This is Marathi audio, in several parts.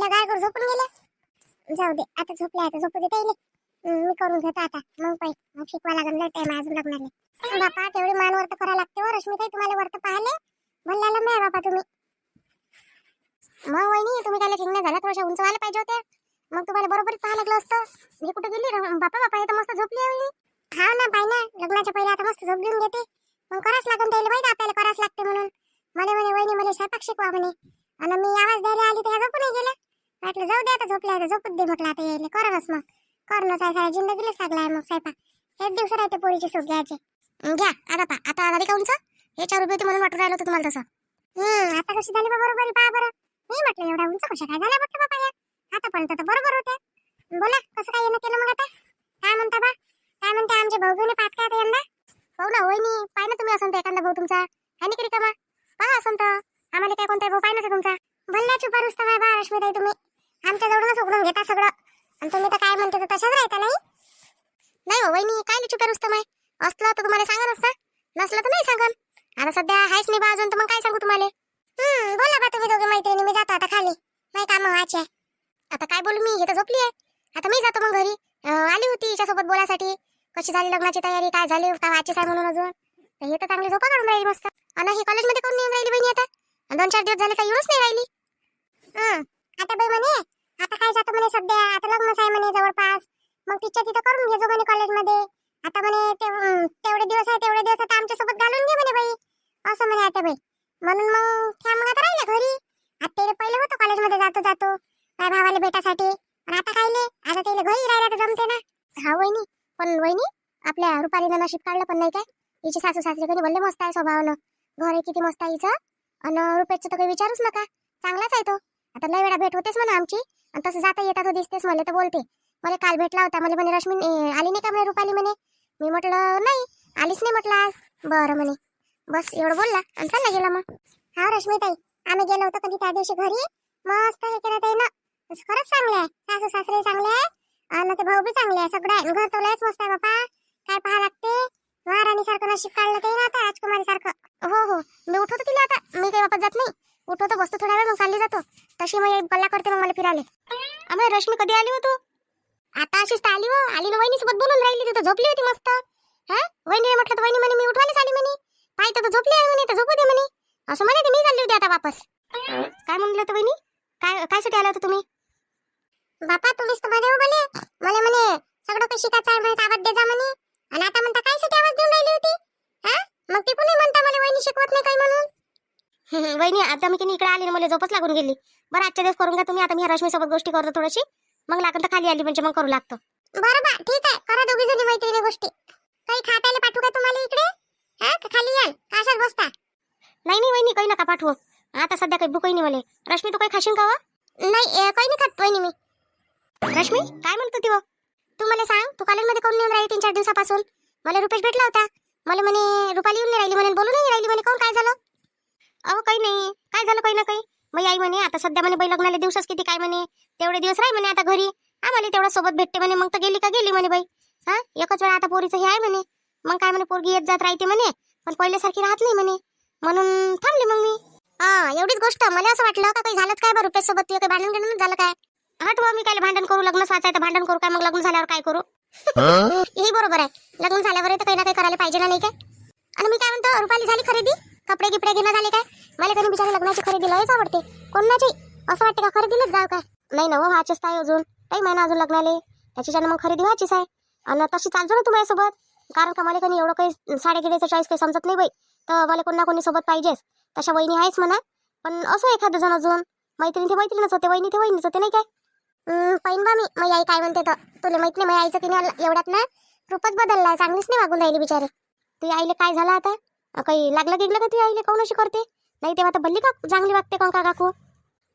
म्हणलं काय करू झोपून गेले. जाऊ दे आता झोपले आता झोपू देता येईल मी करून घेतो आता. मग पाहिजे मग शिकवा लागेल लय टाइम अजून लग्नाले. बापा तेवढी मान वर्त करावं लागते हो रश्मी तुम्हाला वर्त पाहिले. भल्ला लंबे आहे बापा तुम्ही. मग वहिनी तुम्ही काय ठिंगण्या झाला थोड्याशा उंच व्हायला पाहिजे होत्या मग तुम्हाला बरोबर पाहा लागलं असतं. मी कुठे गेली? बापा बापा हे तर मस्त झोपली आहे हा ना पाय ना लग्नाच्या पहिले आता मस्त झोप घेऊन घेते. मग करावंच लागून त्याला माहिती आपल्याला करावंच लागते म्हणून. मला म्हणे वहिनी मला स्वयंपाक शिकवा म्हणे. आणि मी आवाज द्यायला आली तर ह्या झोपून गेला म्हटलं जाऊ दे आता झोपल्या आता झोपूच दे म्हटलं आता यायले करणच मग. करणच आहे सारा जिंदगीलाच लागलाय मग स्वयंपाक. एक दिवस राहते पोरीचे सूप घ्यायचे. घ्या आता पा आता आला का उंच हे चार रुपये होती म्हणून वाटून राहिलं होतं तुम्हाला तसं. हम्म आता कशी झाली बा बरोबर पहा बरं. मी म्हटलं एवढा उंच कशा काय झाल्या म्हटलं बाबा या आतापर्यंत तर बरोबर होते. बोला कसं काय येणं केलं मग आता? काय म्हणता बा? काय म्हणते आमचे भाऊ घेऊन पाहत काय आता यंदा? हो ना वहिनी पाय ना तुम्ही असं एखादा भाऊ तुमचा. आणि का रिकामा? पहा असं आम्हाला काय कोणता भाऊ पाहिजे तुमचा. भल्ला चुपा रुस्ता बाय बा रश्मीताई तुम्ही. आमच्याजवळूनच उघडून घेता सगळं. आणि तुम्ही तर काय म्हणते तर तशाच राहता नाही? नाही हो वहिनी काय चुप्या रुस्तम आहे असलं तर तुम्हाला सांगा नसता नसलं तर नाही सांगन. आता सध्या आहेच नाही बा अजून तर मग काय सांगू तुम्हाला? हम्म बोला बा तुम्ही दोघे मैत्रिणी मी जातो आता खाली. नाही काम व्हायचे आहे. आता काय बोलू मी? हे तर झोपली आहे. आता मी जातो मग घरी. आली होती हिच्यासोबत बोलासाठी कशी झाली लग्नाची तयारी? काय झाली? काय व्हायचीच आहे म्हणून अजून? तर हे तर चांगली झोपा काढून राहिली मस्त. आणि हे कॉलेजमध्ये कोण येऊन राहिली बहिणी आता? आणि दोन चार दिवस झाले काही येऊनच नाही राहिली. हं, आता बाई म्हणे आता काय जातं म्हणे सध्या? आता लग्नच आहे म्हणे जवळपास. मग तिच्या तिथं करून घेजो म्हणे कॉलेजमध्ये. आता म्हणे ते- तेवढे दिवस आहे तेवढे दिवस आता आमच्यासोबत घालून घे म्हणे बाई. असं म्हणे आता बाई. म्हणून मग त्या मग आता राहिल्या घरी. आता ते पहिले होतं कॉलेजमध्ये जातो जातो. काय भावाला भेटासाठी. पण आता कायले आता त्याला घरी राहिला तर जमते ना. हा वहिनी पण वहिनी आपल्या रुपालीनं नशीब काढलं पण नाही काय? हिचे सासू सासरे कधी बोलले मस्त आहे स्वभावानं. घर आहे किती मस्त आहे हिचं. आणि रुपयाचं तर काही विचारूच नका. चांगलाच आहे तो. आता लय वेळा भेट होतेच म्हणा आमची. आणि तसं जाता येता तू दिसतेच मला तर बोलते. मला काल भेटला होता मला म्हणे रश्मी आली नाही का म्हणे रुपाली म्हणे? मी म्हटलं नाही आलीच नाही म्हटलं आज. बरं म्हणे. बस एवढं बोलला आणि चालला गेला मग. हा रश्मी ताई आम्ही गेलो होतो कधी त्या दिवशी घरी. मस्त हे केलं ताई ना? खरंच चांगले आहे. सासू सासरे चांगले आहे. आणि ते भाऊ बी चांगले आहे सगळं आहे. घर तो लयच मस्त आहे बापा. काय पाहा लागते? महाराणी सारखं नशीब काढलं ते ना आता राजकुमारी सारखं हो हो. मी उठवतो तिला आता. मी काही बापा जात नाही. उठवतो बसतो थोड्या वेळ मग चालली जातो. तशी मग गल्ला करते मग मला फिराले अमे रश्मी कधी आली हो तू? आता अशीच तर आली हो. आली ना वहिनी सोबत बोलून राहिली तिथं झोपली होती मस्त. हा? वहिनी म्हटलं तर वहिनी म्हणे मी उठवायला आली म्हणे. पाहिजे तर झोपली आहे म्हणे तर झोपू दे म्हणे. असं म्हणे ते मी चालली होती आता वापस. काय म्हणलं तर वहिनी? काय काय साठी आला होता तुम्ही? बापा तुम्हीच तर बरे बोले म्हणे मला म्हणे सगळं काही शिकायचं आहे म्हणे आवाज दे जा म्हणे. आणि आता म्हणता काय साठी आवाज देऊन राहिली होती? हा? मग ती कोणी म्हणता मला वहिनी शिकवत नाही काही म्हणून. वहिनी आता मी की इकडे आली ना मला झोपच लागून गेली. बरं आजच्या दिवस करून घ्या तुम्ही आता मी रश्मी सोबत गोष्टी करतो थोडीशी. मग लागून तर खाली आली म्हणजे मग करू लागतो. बरं बा ठीक आहे. करा दोघी जणी मैत्रिणी गोष्टी. काही खातायला पाठवू का तुम्हाला इकडे? हा का खाली याल का अशाच बसता. नाही नाही वहिनी काही नका पाठवू. आता सध्या काही भूकही नाही मला. रश्मी तू काही खाशील का व? नाही काही नाही खात वहिनी मी. रश्मी काय म्हणतो ती व? तू मला सांग तू कॉलेजमध्ये कोण येऊन राहिली तीन चार दिवसापासून? मला रुपेश भेटला होता. मला म्हणे रुपाली येऊन नाही राहिली म्हणे बोलून नाही राहिली म्हणे. कोण काय झालं? अहो काही नाही. काय झालं काही ना काही? मग आई म्हणे आता सध्या म्हणे बाई लग्नाला दिवसच किती काय म्हणे? तेवढे दिवस राही म्हणे आता घरी. आम्हाला तेवढं सोबत भेटते म्हणे मग तर गेली का गेली म्हणे बाई. हा? एकच वेळा आता पोरीचं हे आहे म्हणे. मग काय म्हणे पोरगी येत जात राहते म्हणे पण पहिल्यासारखी राहत नाही म्हणे. म्हणून थांबली मग मी. हा एवढीच गोष्ट. मला असं वाटलं का काही झालंच काय बरं? रुपेश सोबत तुझं काही भांडण घेणं झालं काय? हट मी काय भांडण करू? लग्न वाचायचं भांडण करू काय? मग लग्न झाल्यावर काय करू? हे? बरोबर आहे. लग्न झाल्यावर तर काही ना काही करायला पाहिजे ना नाही काय आणि मी काय म्हणतो रुपाली झाली खरेदी? कपडे गिपडे घेणं झाले काय? मला कधी बिचारी लग्नाची खरेदी लयच आवडते. कोणाची? असं वाटते का खरेदीलाच जाऊ काय? नाही ना हो व्हायचीच आहे अजून. काही महिना अजून लग्नाले. त्याच्याच्यानं मग खरेदी व्हायचीच आहे. आणि तशी चालतो ना तुम्हाला सोबत कारण का मला काही एवढं काही साडे गिड्याचं चॉईस काही समजत नाही बाई. तर मला कोणा कोणी सोबत पाहिजेच. तशा वहिनी आहेच म्हणा. पण असं एखादं जण अजून. मैत्रीण ते मैत्रीणच होते वहिनी ते वहिनीच होते नाही काय? हम्म, पाहिन बा मी. माझी आई काय म्हणते तर? तुला माहीत नाही माझ्या आईचं की नाही एवढ्यात ना रूपच बदलला चांगलीच नाही वागून राहिली बिचारे. तुझ्या आईले काय झालं आता? काही लागलं गिगलं का तुझ्या आईले? काऊन अशी करते? नाही तेव्हा तर भल्ली का चांगली वागते कोण का काकू?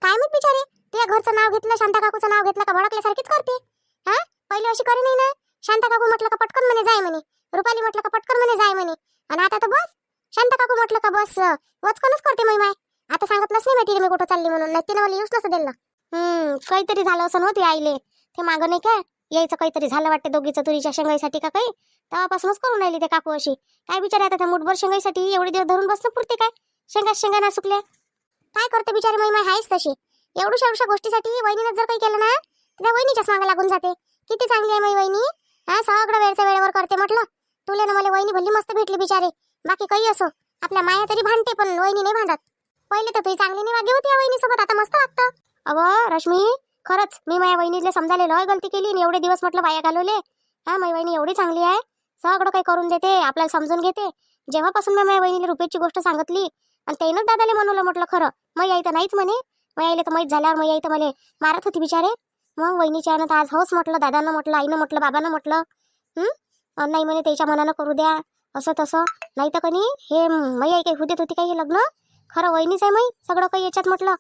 काय माहीत बिचारे? तुझ्या घरचं नाव घेतलं शांता काकूचं नाव घेतलं का भडकल्यासारखीच करते. हा? पहिले अशी करी नाही ना? शांता काकू म्हटलं का पटकन म्हणे जाय म्हणे. रुपाली म्हटलं का पटकन म्हणे जाय म्हणे. आणि आता तर बस. शांता काकू म्हटलं का बस वचकनच करते मी माय. आता सांगितलंच नाही माहिती मी कुठं चालली म्हणून. नाही तिने मला येऊच नसं दिलं हम्म काहीतरी झालं असं नव्हती आईले. ते मागं नाही काय? यायचं काहीतरी झालं वाटते दोघीचं तुरीच्या शेंगाईसाठी का काही? तेव्हापासूनच करून राहिली ते काकू अशी. काय बिचारे आता त्या मुठभर शेंगाईसाठी एवढे दिवस धरून बसणं पुरते काय? शेंगा शेंगा ना सुकल्या. काय करते बिचारी माई आहेच तशी. एवढ्या एवढ्या गोष्टीसाठी वहिनीनं जर काही केलं ना तर त्या वहिनीच्याच मागे लागून जाते. किती चांगली आहे माझी वहिनी. हा सगळं वेळच्या वेळेवर करते म्हटलं. तुले ना मला वहिनी भल्ली मस्त भेटली बिचारे. बाकी काही असो. आपल्या माया तरी भांडते पण वहिनी नाही भांडत. पहिले तर तुझी चांगली नाही वागे होती या वहिनीसोबत आता मस्त वागतं. अगं रश्मी खरंच मी माझ्या वहिनीला समजायला लय गलती केली आणि एवढे दिवस म्हटलं बाया घालवले. हा माझी वहिनी एवढी चांगली आहे. सगळं काही करून देते आपल्याला समजून घेते. जेव्हापासून मी माझ्या वहिनीला रुपयाची गोष्ट सांगितली आणि त्यानंच दादाले म्हणवलं म्हटलं खरं मग यायचं तर नाहीच म्हणे. मग यायला तर माहीत झाल्यावर मग यायचं तर मला मारत होती बिचारे. मग वहिनीच्या आईनं तर आज होच म्हटलं दादानं म्हटलं आईनं म्हटलं बाबानं म्हटलं. नाही म्हणे त्याच्या मनानं करू द्या. असं तसं. नाही तर कनी हे मै आई काही हुदेत होती काही हे लग्न? खरं वहिनीच आहे मै सगळं काही याच्यात म्हटलं.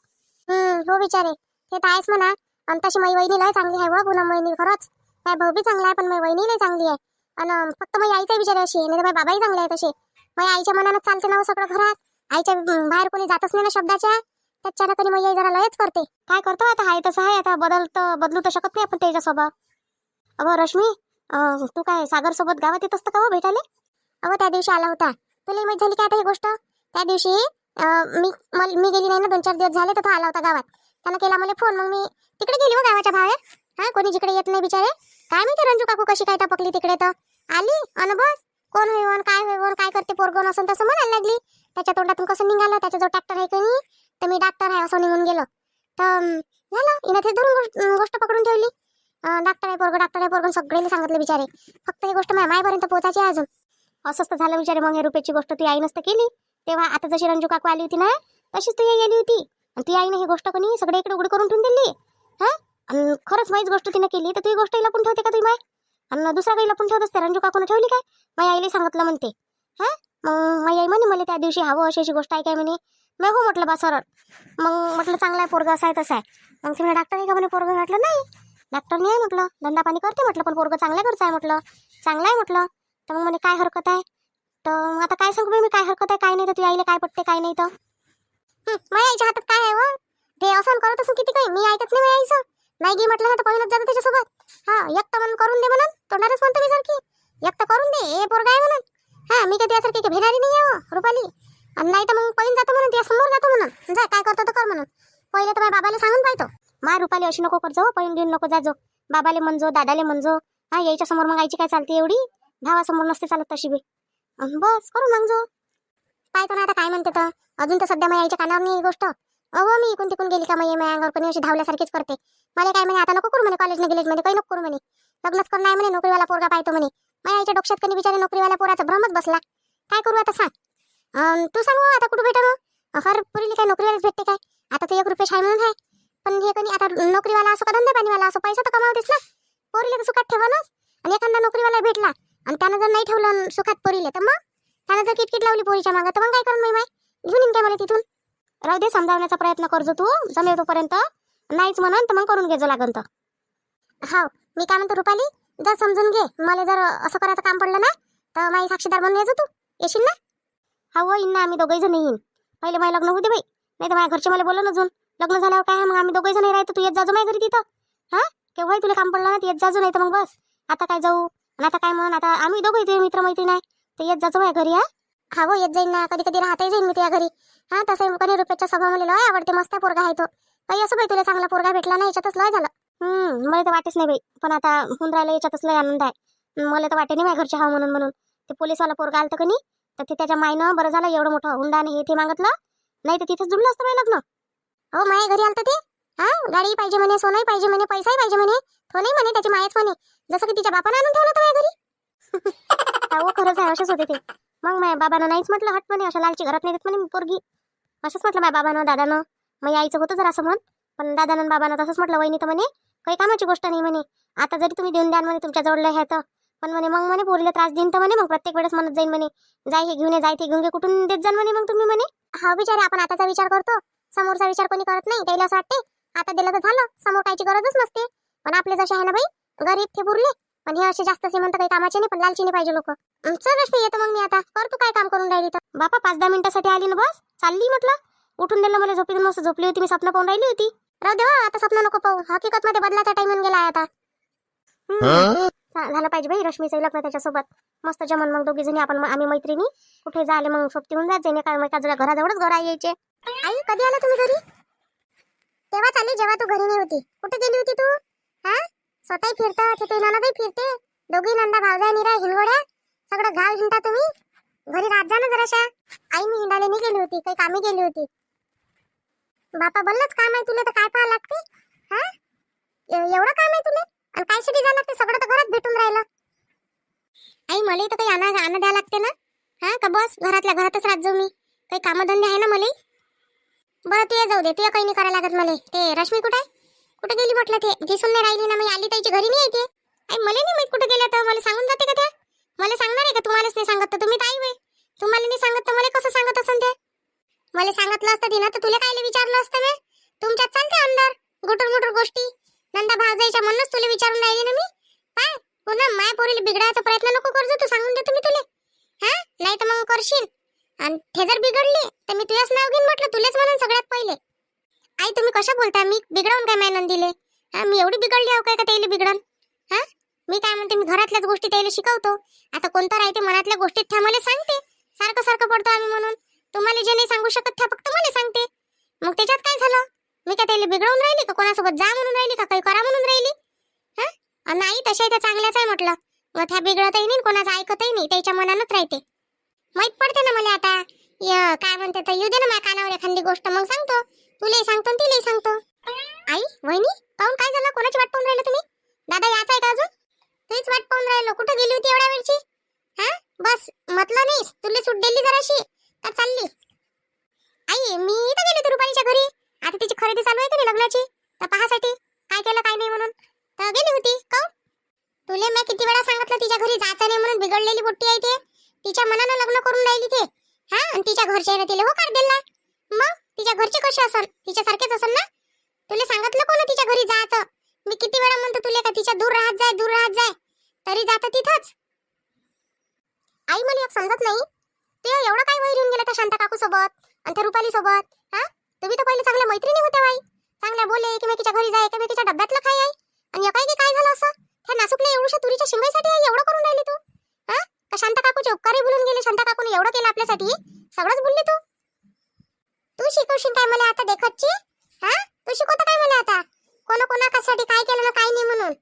हम्म हो बिचारे. ते तर आहेच म्हणा. आणि तशी माई वहिनी लय चांगली आहे हो, व पुन्हा वहिनी खरंच. माझ्या भाऊ बी चांगला आहे पण माझी वहिनी लय चांगली आहे. आणि फक्त माझी आईचा विचार अशी आहे नाही तर माझ्या बाबाही चांगले आहे तसे माझ्या आईच्या मनानं चालते ना हो सगळं घरात. आईच्या बाहेर कोणी जातच नाही ना शब्दाच्या. त्याच्यानं तरी मग जरा लयच करते. काय करतो आता? हाय तसं आहे आता बदल तर बदलू तर शकत नाही आपण त्याच्यासोबत अगं रश्मी तू काय सागर सोबत गावात येत असतं का हो भेटायला? अगं त्या दिवशी आला होता. तुला माहीत झाली काय आता ही गोष्ट? त्या दिवशी मी मल- मी गेली नाही ना दोन चार दिवस झाले तर तो आला होता गावात. त्यानं केला मला फोन मग मी तिकडे गेली हो गावाच्या बाहेर. हा कोणी जिकडे येत नाही बिचारे. काय माहिती रंजू काकू कशी काय टपकली तिकडे तर. आली अन बस. कोण होईवन काय होईवन काय करते पोरगोन असं तसं म्हणायला लागली. त्याच्या तोंडातून कसं निघालं त्याचा जो ट्रॅक्टर आहे की नाही तर मी डॉक्टर आहे असं निघून गेलो. तर झालं हिनं ते धरून गोष्ट- गोष्ट पकडून ठेवली. डॉक्टर आहे पोरगं डॉक्टर आहे पोरगं सगळ्यांनी सांगितलं बिचारे. फक्त ही गोष्ट माझ्या मायपर्यंत पोहोचायची अजून. असंच तर झालं विचारे मग हे रुपयाची गोष्ट तू आई नसतं केली. तेव्हा आता जशी रंजू काकू आली होती ना तशीच तू आई आली होती. आणि ती आईनं ही गोष्ट कोणी सगळे इकडे उघड करून ठेवून दिली. हां? आणि खरंच माहीच गोष्ट तिनं केली तर ती गोष्ट लपून ठेवते का तुम्ही माय? आणि दुसरा काही लपून ठेवत असते? रंजू काकून ठेवली काय? माझ्या आईला सांगितलं म्हणते. हां मग माझी आई म्हणे मला त्या दिवशी हवं अशी अशी गोष्ट आहे काय म्हणे? मी हो म्हटलं बा सरळ. मग म्हटलं चांगला आहे पोरगा असा आहे तसा आहे. मग तुम्ही डॉक्टर आहे का म्हणे पोरगा? म्हटलं नाही. डॉक्टर नाही आहे म्हटलं. धंदा पाणी करते म्हटलं. पण पोरगा चांगल्या घरचं आहे म्हटलं. चांगला आहे म्हटलं. तर मग म्हणे काय हरकत आहे? तर आता काय सांगू मी काय हरकत आहे काय नाही. तर तुझ्या आईला काय पटते काय नाही तर. माझ्या आईच्या हातात काय आहे व ते असं करत असून किती काही. मी ऐकत नाही माझ्या आईचं. नाही गी म्हटलं ना तर पहिलंच जातं त्याच्यासोबत. हा एक तर म्हणून करून दे म्हणून तोंडारच म्हणतो मी सारखी. एक तर करून दे हे पोरगा आहे म्हणून. हा मी काय त्यासारखी काही भेटारी नाही आहे हो, रुपाली. आणि नाही तर मग पहिलं जातो म्हणून त्या समोर जातो म्हणून. जा काय करतो तर कर म्हणून. पहिले तर माझ्या बाबाला सांगून पाहतो. माय रुपाली अशी नको करजो हो, पळून घेऊन नको जाजो बाबाले म्हणजो दादाले म्हणजो. हा यायच्या समोर मग आईची काय चालते एवढी? भावासमोर नसते चालत तशी बी. अन बस करू मग जो. पाहतो ना आता काय म्हणते तर अजून तर सध्या माझ्या आईच्या कानावर नाही ही गोष्ट. अहो मी इकून तिकून गेली का मग माझ्या अंगावर कोणी अशी धावल्यासारखीच करते. मला काय म्हणे आता नको करू म्हणे कॉलेज गिलेजमध्ये काही नको करू म्हणे. लग्नच कर नाही म्हणे नोकरीवाला पोरगा पाहतो म्हणे. माझ्या आईच्या डोक्यात कधी बिचारे नोकरीवाल्या पोराचा भ्रमच बसला. काय करू आता सांग. तू सांग हो, आता कुठं भेटा मग हो? हर पुरीली काय नोकरीवालाच भेटते काय? आता तू एक रुपये शाय म्हणून आहे. पण हे कधी आता नोकरीवाला असो का धंदा पाणीवाला असो पैसा तर कमावतेस ना. पोरीला तर सुखात ठेवानच. आणि एखादा नोकरीवाला भेटला आणि त्यानं जर नाही ठेवलं सुखात पोरीले तर मग? त्यानं जर किटकिट लावली पोरीच्या मागं तर मग काय करून माय घेऊन येईन काय मला तिथून? राहू दे समजावण्याचा प्रयत्न करजो तू. जमेल तोपर्यंत. नाहीच म्हणून तर मग करून घ्यायचं लागन तर. हाव मी काय म्हणतो रुपाली? जर समजून घे. मला जर असं करायचं काम पडलं ना तर माझी साक्षीदार बनून यायचं तू. येशील ना? हा हो येईन ना. आम्ही दोघंही जण येईन. पहिले माझं लग्न होऊ दे बाई. नाही तर माझ्या घरचे मला बोलून अजून. लग्न झाल्यावर काय? मग आम्ही दोघंही जण राहतो. तू येत जाजो माझ्या घरी तिथं. हां? केव्हाही तुला काम पडलं ना येत जाजो नाही तर मग बस. आता काय जाऊ? आणि आता काय म्हणून आता आम्ही दोघंही तुझे मित्र मैत्रीण आहे. तर येत जाजो माझ्या घरी हा? हा हो येत जाईन ना. कधी कधी राहता जाईन मी तुझ्या घरी. हां तसं कधी रुपयाच्या स्वभाव मला लय आवडते. मस्त पोरगा आहे तो. काही असं बाई तुला चांगला पोरगा भेटला ना याच्यातच लय झालं. मला तर वाटेच नाही बाई. पण आता होऊन राहिलं याच्यातच लय आनंद आहे. मला तर वाटे नाही माझ्या घरच्या हा म्हणून म्हणून. ते पोलीसवाला पोरगा आलं का नाही तर ते त्याच्या मायनं बरं झालं एवढं मोठं हुंडा आणि हे ते मागितलं. नाही तर तिथेच जुळलं असतं माझं लग्न. हो माया घरी आलं ते. हा गाडी पाहिजे म्हणे सोनंही पाहिजे म्हणे पैसाही पाहिजे म्हणे तो नाही म्हणे त्याची मायाच म्हणे. जसं की तिच्या बापानं आणून ठेवलं माझ्या घरी. हो खरंच आहे असेच होते ते. मग माझ्या बाबानं नाहीच म्हटलं हट म्हणे अशा लालची घरात नाही देत म्हणे पोरगी. असंच म्हटलं माझ्या बाबानं दादानं. मग आईचं होतं जरा असं म्हण. पण दादानं बाबानं तसंच म्हटलं वहिनी तर म्हणे. काही कामाची गोष्ट नाही म्हणे. आता जरी तुम्ही देऊन द्याल म्हणे तुमच्या जवळ तर. पण म्हणे मग म्हणे पोरीला त्रास देईन तर म्हणे मग प्रत्येक वेळेस म्हणत जाईन म्हणे. जाय हे घेऊन ये जाय ते घेऊन घे कुठून देत जाल म्हणे मग तुम्ही म्हणे. हा विचार आपण आताचा विचार करतो. समोरचा विचार कोणी करत नाही त्याला असं वाटते आता दिलं तर झालं समोर कायची गरजच नसते. पण आपले जसे आहे ना बाई गरीब ते पुरले पण हे असे जास्त श्रीमंत काही कामाचे नाही पण लालची नाही पाहिजे लोक. चल रश्मी येतो मग मी आता कर तू काय काम करून राहिली तर. बापा पाच दहा मिनिटासाठी आली ना बस. चालली म्हटलं. उठून दिलं मला झोपीतून मस्त झोपली होती मी स्वप्न पाहून राहिली होती. राहू देवा आता स्वप्न नको पाहू. हकीकत मध्ये बदलाचा टाइम गेला आहे आता. हम्म. झा- झालं पाहिजे बाई रश्मीचं लग्न त्याच्यासोबत. मस्त जमन मग दोघी जणी आपण आम्ही मैत्रिणी. कुठे झाले मग सोबती होऊन एका एका जरा घराजवळच घर आहे यायचे. आई कधी आला तुम्ही घरी? तेव्हा चालली जेव्हा तू घरी नाही होती. कुठे गेली होती तू? हा? स्वतःही फिरता तिथे ननदही फिरते. दोघी नंदा भावजा निरा हिंगोड्या. सगळं गाव हिंडता तुम्ही. घरी राहत जा ना जराशा. आई मी हिंडायला नाही गेली होती काही कामी गेली होती. बापा बोललाच काम आहे तुला तर काय पाहा लागते? हा? एवढं काम आहे तुला? आणि काय साठी झालं ते सगळं तर घरात भेटून राहिलं. आई मला तर काही आणा आणा द्यावं लागते ना? हा? का बस? घरातल्या घरातच राहत जाऊ मी. काही कामधंदे आहे ना मला? बरं तू ये जाऊ दे. तू काही नाही करायला लागत मला. ते रश्मी कुठे आहे? कुठे गेली म्हटलं ते? दिसून नाही राहिली ना मी. आली त्याची घरी नाही येते आई मला नाही माहीत कुठे गेल्या तर. मला सांगून जाते का त्या? मला सांगणार आहे का? तुम्हालाच नाही सांगत तर. तुम्ही ताई होय. तुम्हाला नाही सांगत तर मला कसं सांगत असेल ते? मला सांगितलं असतं तिनं तर तुला कायले विचारलं असतं मी? तुमच्यात चालते अंदर गुटर मुटर गोष्टी. नंदा भावजाईच्या म्हणूनच तुला विचारून राहिली ना मी? काय पुन्हा माय पोरीला बिघडायचा प्रयत्न नको करजो तू सांगून देतो मी तुला. हा? नाही तर मग करशील. आणि हे जर बिघडली तर मी तुझ्याच नाव घेईन म्हटलं तुलेच म्हणून सगळ्यात पहिले. आई तुम्ही कशा बोलता? मी बिघडवून काय माय दिले हा मी एवढी बिघडली आहो काय का त्याला बिघडन? हा? मी काय म्हणते मी घरातल्याच गोष्टी त्याला शिकवतो. आता कोणतं राहते मनातल्या गोष्टीत त्या मला सांगते. सारखं सारखं पडतो आम्ही म्हणून. तुम्हाला जे नाही सांगू शकत त्या फक्त मला सांगते. मग त्याच्यात काय झालं? मी काय त्याला बिघडवून राहिली का? कोणासोबत जा म्हणून राहिली का? काही करा म्हणून राहिली? हा? नाही तशा त्या चांगल्याच आहे म्हटलं. मग त्या बिघडतही नाही कोणाचं ऐकतही नाही त्याच्या मनानच राहते. माहीत पडते ना मला आता. य- काय म्हणते तर येऊ दे ना माझ्या कानावर एखादी गोष्ट मग सांगतो. तुलाही सांगतो आणि तिलाही सांगतो. आई वहिनी काहून काय झालं? कोणाची वाट पाहून राहिलं तुम्ही? दादा याच आहे का अजून? तुझीच वाट पाहून राहिलो. कुठं गेली होती एवढ्या वेळची? हा? बस म्हटलं नाही तुला सूट दिली जराशी. तर चालली. आई मी इथं गेली होती रुपालीच्या घरी. आता तिची खरेदी चालू आहे की लग्नाची. तर पाहासाठी. काय केलं काय नाही म्हणून. तर गेली होती. का तुले मी किती वेळा सांगितलं तिच्या घरी जायचं नाही म्हणून बिघडलेली बुट्टी आहे ते. तिच्या मनानं लग्न करून राहिली ते. हा? आणि तिच्या घरच्या तिला होकार दिला मग? तिच्या घरचे कसे असन? तिच्यासारखेच असन ना? तुला सांगितलं कोण तिच्या घरी जायचं? मी किती वेळा म्हणतो तुला का तिच्या दूर राहत जाय दूर राहत जाय. तरी जात तिथंच. आई मला एक समजत नाही. ते एवढं काय वैरून येऊन गेलं त्या शांता काकू सोबत आणि त्या रुपाली सोबत हा? तुम्ही तर पहिले चांगल्या मैत्रिणी होत्या बाई. चांगल्या बोले एकमेकीच्या घरी जाय एकमेकीच्या डब्यातलं खाय आई. आणि एकाएकी काय झालं असं? त्या नासुकल्या एवढ्या तुरीच्या शिंगाईसाठी आई एवढं करून राहिली तू? हा? का शांता काकूचे उपकारही बोलून गेले शांता काकूने एवढं केलं आपल्यासाठी सगळंच बोलली तू? तू शिकवशील काय मला आता देखतची? हा? तू शिकवता काय मला आता? कोणा कोणा कशासाठी काय केलं ना काय नाही म्हणून?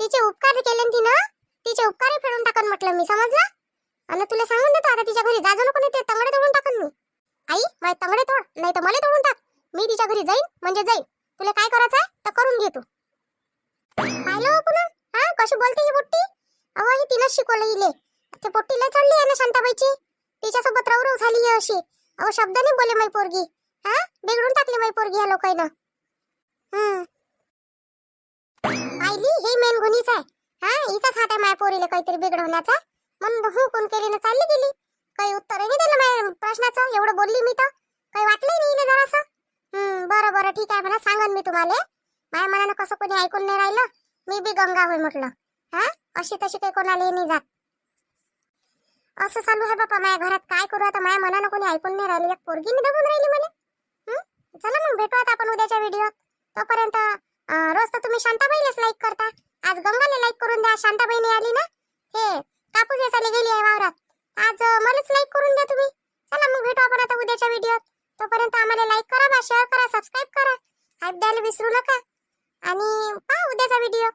तिचे उपकार केले तिनं? तिचे उपकारही फेडून टाकन म्हटलं मी समजलं? आणि तुला सांगून देतो आता तिच्या घरी जाजो नको नाही ते तंगडे तोडून टाकन मी. आई माझे तंगडे तोड नाही तर मला तोडून टाक. मी तिच्या घरी जाईन म्हणजे जाईन. तुला काय करायचं आहे तर करून घे तू. पाहिलं हो पुन्हा? हा कशी बोलते ही पोट्टी? अहो ही तिनंच शिकवलं इले ते पोट्टी लय चढली आहे ना शांताबाईची? तिच्यासोबत रवरव झाली आहे अशी. अहो शब्द नाही बोले माई पोरगी. हा बिघडून टाकली माई पोरगी या लोकांना हम्म. पाहिली हे मेन गुन्हीच आहे. हा हिचाच हात आहे माया पोरीला काहीतरी बिघडवण्याचा. मन हो कोण केली ना चालली गेली. काही उत्तर नाही दिलं माझ्या प्रश्नाचं एवढं बोलली मी तर. काही वाटलंही नाही हिला जरासं. हम्म बरं बरं ठीक आहे म्हणा सांगन मी तुम्हाला. माझ्या मनानं कसं कोणी ऐकून नाही राहिलं. मी बी गंगा होय म्हटलं. हा? अशी तशी काही कोणाला नाही जात. असं चालू आहे बापा माझ्या घरात. काय करू आता? माझ्या मनानं कोणी ऐकून नाही राहिली. एक पोरगी मी दबून राहिली मला चला मग भेटू आता आपण उद्याच्या व्हिडिओ तोपर्यंत रोज तर तुम्ही शांताबाईलाच लाईक करता. आज गंगाला लाईक करून द्या. शांताबाईने आली ना? हे कापूस वेचायला गेली आहे वावरात. आज मलाच लाईक करून द्या तुम्ही. चला मग भेटू आपण आता उद्याच्या व्हिडिओत तोपर्यंत आम्हाला लाईक करा बा शेअर करा सबस्क्राईब करा. हाईप द्यायला विसरू नका. आणि पहा उद्याचा व्हिडिओ